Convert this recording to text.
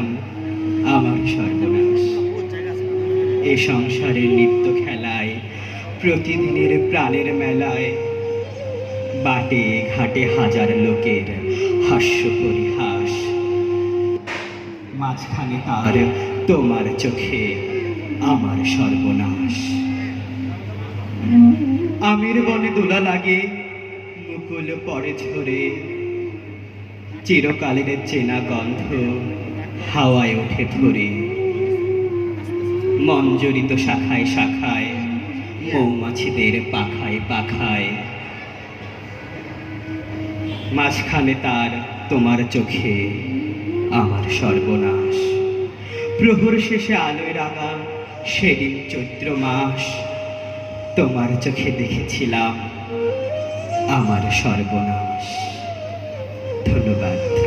দেখেছিলাম আমার সর্বনাশ। এ সংসারের নিত্য খেলায়, প্রতিদিনের প্রাণের মেলায়, বাটে ঘাটে হাজার লোকের হাস্য পরিহাস। মাঝখানে তার তোমার চোখে আমার সর্বনাশ। আমের বনে দোলা লাগে, মুকুল পরে ঝরে। চিরকালের চেনা গন্ধ হাওয়ায় ওঠে ধরে মঞ্জরিত শাখায় শাখায়, মৌমাছিদের পাখায় পাখায়। মাঝখানে তার তোমার চোখে আমার সর্বনাশ। প্রহর শেষে আলোয় রাঙা সেদিন চৈত্র মাস। তোমার চোখে দেখেছিলাম আমার সর্বনাশ। ধন্যবাদ।